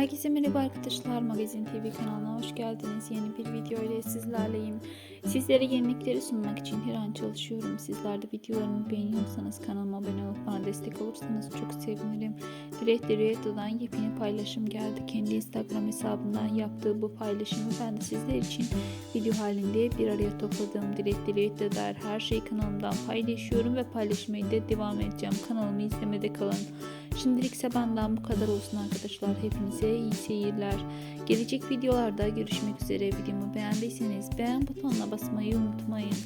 Herkese merhaba arkadaşlar. Magazin TV kanalına hoş geldiniz. Yeni bir video ile sizlerleyim. Sizlere yenilikleri sunmak için her an çalışıyorum. Sizler de videolarımı beğeniyorsanız kanalıma abone olup bana destek olursanız çok sevinirim. Dilekli Rüyeta'dan yepyeni paylaşım geldi. Kendi Instagram hesabından yaptığı bu paylaşımı ben de sizler için video halinde bir araya topladım. Dilekli Rüyeta'da dair her şeyi kanalımdan paylaşıyorum ve paylaşmaya da devam edeceğim. Kanalımı izlemede kalın. Şimdilik ise benden bu kadar olsun arkadaşlar. Hepinize iyi seyirler. Gelecek videolarda görüşmek üzere. Videomu beğendiyseniz beğen butonuna basmayı unutmayın.